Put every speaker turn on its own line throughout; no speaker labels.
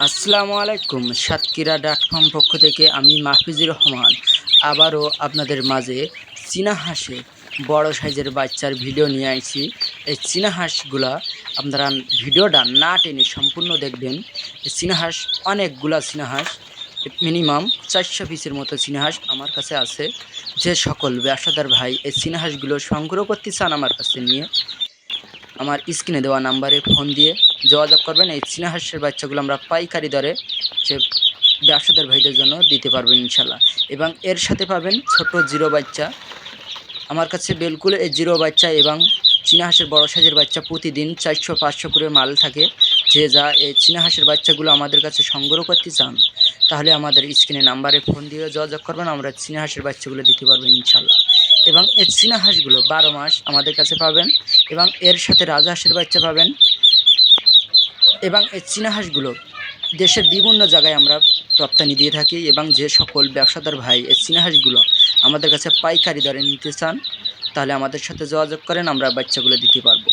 আসসালামু আলাইকুম সাতক্ষীরা ডাক ফার্ম পক্ষ থেকে আমি মাহফিজুর রহমান। আবারও আপনাদের মাঝে চীনা হাঁসে বড় সাইজের বাচ্চার ভিডিও নিয়ে আসছি এই চীনা হাঁসগুলা আপনারা ভিডিওটা না টেনে সম্পূর্ণ দেখবেন। চীনা হাঁস অনেকগুলা চীনা হাঁস, মিনিমাম চারশো পিসের মতো চীনা হাঁস আমার কাছে আছে। যে সকল ব্যবসাদার ভাই এই চীনা হাঁসগুলো সংগ্রহ করতে চান আমার কাছে নিয়ে আমার স্ক্রিনে দেওয়া নাম্বারে ফোন দিয়ে যোগাযোগ করবেন। এই চীনা হাঁসের বাচ্চাগুলো আমরা পাইকারি দরে যে ব্যবসাদার ভাইদের জন্য দিতে পারবেন ইনশাল্লাহ। এবং এর সাথে পাবেন ছোট জিরো বাচ্চা। আমার কাছে বিলকুল এই জিরো বাচ্চা এবং চীনা হাঁসের বড় সাইজের বাচ্চা প্রতিদিন চারশো পাঁচশো করে মাল থাকে। যে যা এই চীনা হাঁসের বাচ্চাগুলো আমাদের কাছে সংগ্রহ করতে চান, তাহলে আমাদের স্ক্রিনে নাম্বারে ফোন দিয়ে যোগাযোগ করবেন। আমরা চীনা হাঁসের বাচ্চাগুলো দিতে পারব ইনশাল্লাহ। এবং এর চীনা হাঁসগুলো বারো মাস আমাদের কাছে পাবেন এবং এর সাথে রাজহাঁসের বাচ্চা পাবেন। এবং এর চীনা হাঁসগুলো দেশের বিভিন্ন জায়গায় আমরা রপ্তানি দিয়ে থাকি এবং যে সকল ব্যবসাদার ভাই এর চীনা হাঁসগুলো আমাদের কাছে পাইকারি দরে নিতে চান, তাহলে আমাদের সাথে যোগাযোগ করেন, আমরা বাচ্চাগুলো দিতে পারব।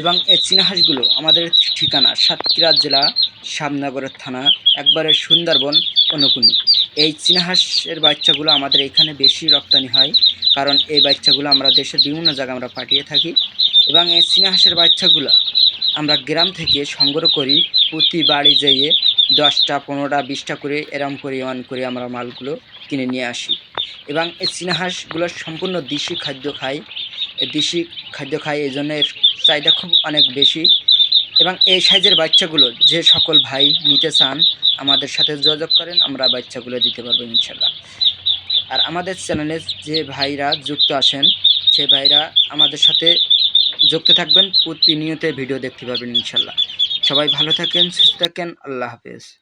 এবং এই চীনা হাঁসগুলো আমাদের ঠিকানা সাতক্ষীরা জেলা শ্যামনগরের থানা, একবারে সুন্দরবন, অনুকুনি। এই চীনা হাঁসের বাচ্চাগুলো আমাদের এখানে বেশি রপ্তানি হয়, কারণ এই বাচ্চাগুলো আমরা দেশের বিভিন্ন জায়গায় আমরা পাঠিয়ে থাকি এবং এই চীনা হাঁসের বাচ্চাগুলো আমরা গ্রাম থেকে সংগ্রহ করি, প্রতি বাড়ি যেয়ে দশটা, পনেরোটা, বিশটা করে এরম পরিমাণ করে আমরা মালগুলো কিনে নিয়ে আসি। এবং এই চীনা হাঁসগুলো সম্পূর্ণ দেশি খাদ্য খায়, দেশি খাদ্য খায় এই জন্য চাহিদা খুব অনেক বেশি। এবং এই সাইজের বাচ্চাগুলো যে সকল ভাই নিতে চান, আমাদের সাথে যোগাযোগ করেন, আমরা বাচ্চাগুলো দিতে পারব ইনশাল্লাহ। আর আমাদের চ্যানেলে যে ভাইরা যুক্ত আসেন সে ভাইরা আমাদের সাথে যুক্ত থাকবেন, প্রতিনিয়ত ভিডিও দেখতে পারবেন ইনশাল্লাহ। সবাই ভালো থাকেন, সুস্থ থাকেন, আল্লাহ হাফেজ।